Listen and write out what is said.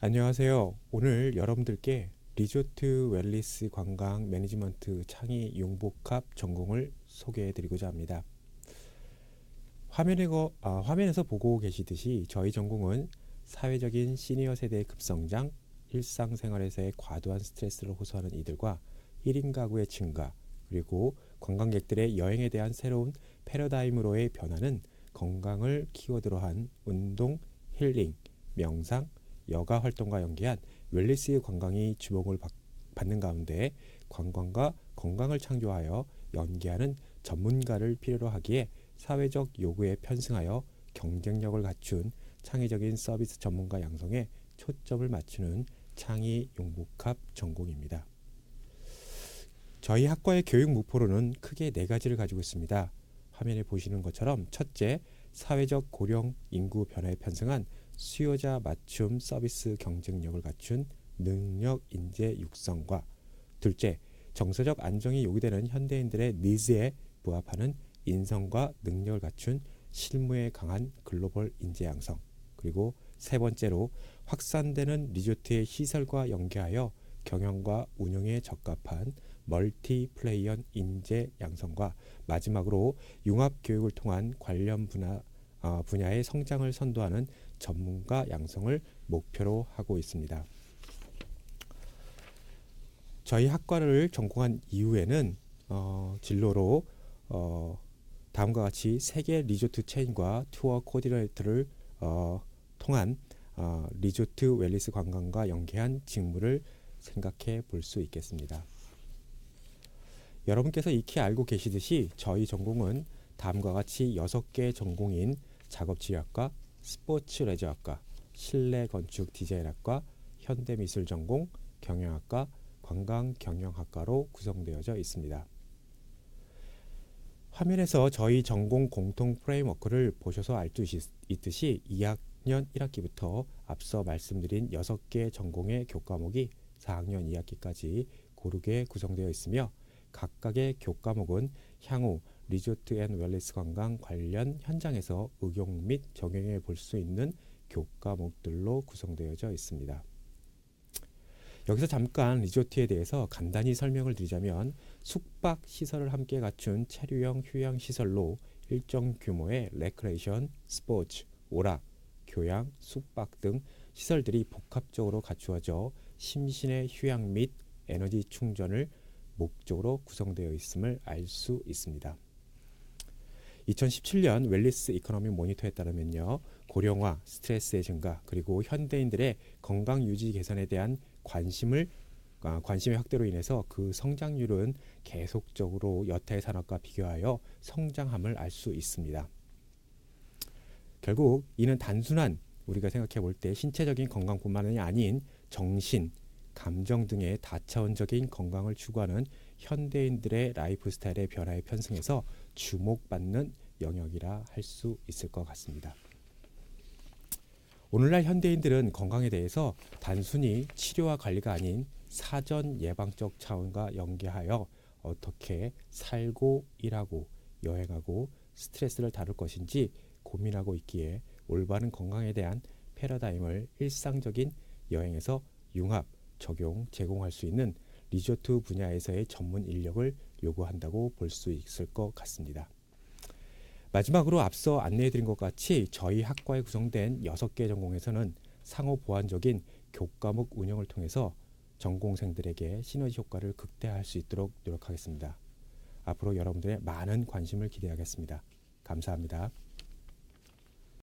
안녕하세요. 오늘 여러분들께 리조트 웰리스 관광 매니지먼트 창의 융복합 전공을 소개해 드리고자 합니다. 화면에 거, 아, 화면에서 보고 계시듯이 저희 전공은 사회적인 시니어 세대의 급성장, 일상생활에서의 과도한 스트레스를 호소하는 이들과 1인 가구의 증가, 그리고 관광객들의 여행에 대한 새로운 패러다임으로의 변화는 건강을 키워드로 한 운동, 힐링, 명상, 여가 활동과 연계한 웰리스 관광이 주목을 받는 가운데 관광과 건강을 창조하여 연계하는 전문가를 필요로 하기에 사회적 요구에 편승하여 경쟁력을 갖춘 창의적인 서비스 전문가 양성에 초점을 맞추는 창의 용복합 전공입니다. 저희 학과의 교육 목표로는 크게 네 가지를 가지고 있습니다. 화면에 보시는 것처럼 첫째, 사회적 고령 인구 변화에 편승한 수요자 맞춤 서비스 경쟁력을 갖춘 능력 인재 육성과 둘째, 정서적 안정이 요구되는 현대인들의 니즈에 부합하는 인성과 능력을 갖춘 실무에 강한 글로벌 인재 양성. 그리고 세 번째로 확산되는 리조트의 시설과 연계하여 경영과 운영에 적합한 멀티 플레이어 인재 양성과 마지막으로 융합 교육을 통한 관련 분야, 어, 분야의 성장을 선도하는 전문가 양성을 목표로 하고 있습니다. 저희 학과를 전공한 이후에는 어, 진로로 어, 다음과 같이 세계 리조트 체인과 투어 코디네이터를 어, 통한 어, 리조트 웰리스 관광과 연계한 직무를 생각해 볼 수 있겠습니다. 여러분께서 익히 알고 계시듯이 저희 전공은 다음과 같이 6개 전공인 작업지휘학과, 스포츠 레저학과, 실내 건축 디자인학과, 현대미술 전공, 경영학과, 관광 경영학과로 구성되어져 있습니다. 화면에서 저희 전공 공통 프레임워크를 보셔서 알 수 있듯이 2학년 1학기부터 앞서 말씀드린 6개 전공의 교과목이 4학년 2학기까지 고르게 구성되어 있으며 각각의 교과목은 향후 리조트 앤 웰리스 관광 관련 현장에서 응용 및 적용해 볼 수 있는 교과목들로 구성되어져 있습니다. 여기서 잠깐 리조트에 대해서 간단히 설명을 드리자면 숙박 시설을 함께 갖춘 체류형 휴양 시설로 일정 규모의 레크레이션, 스포츠, 오락, 교양, 숙박 등 시설들이 복합적으로 갖추어져 심신의 휴양 및 에너지 충전을 목적으로 구성되어 있음을 알 수 있습니다. 2017년 웰리스 이코노미 모니터에 따르면요. 고령화, 스트레스의 증가, 그리고 현대인들의 건강 유지 개선에 대한 관심을 아, 관심의 확대로 인해서 그 성장률은 계속적으로 여타의 산업과 비교하여 성장함을 알 수 있습니다. 결국 이는 단순한 우리가 생각해 볼 때 신체적인 건강뿐만이 아닌 정신, 감정 등의 다차원적인 건강을 추구하는 현대인들의 라이프 스타일의 변화에 편승해서 주목받는 영역이라 할 수 있을 것 같습니다. 오늘날 현대인들은 건강에 대해서 단순히 치료와 관리가 아닌 사전 예방적 차원과 연계하여 어떻게 살고 일하고 여행하고 스트레스를 다룰 것인지 고민하고 있기에 올바른 건강에 대한 패러다임을 일상적인 여행에서 융합, 적용, 제공할 수 있는 리조트 분야에서의 전문 인력을 요구한다고 볼 수 있을 것 같습니다. 마지막으로 앞서 안내해드린 것 같이 저희 학과에 구성된 6개 전공에서는 상호 보완적인 교과목 운영을 통해서 전공생들에게 시너지 효과를 극대화할 수 있도록 노력하겠습니다. 앞으로 여러분들의 많은 관심을 기대하겠습니다. 감사합니다.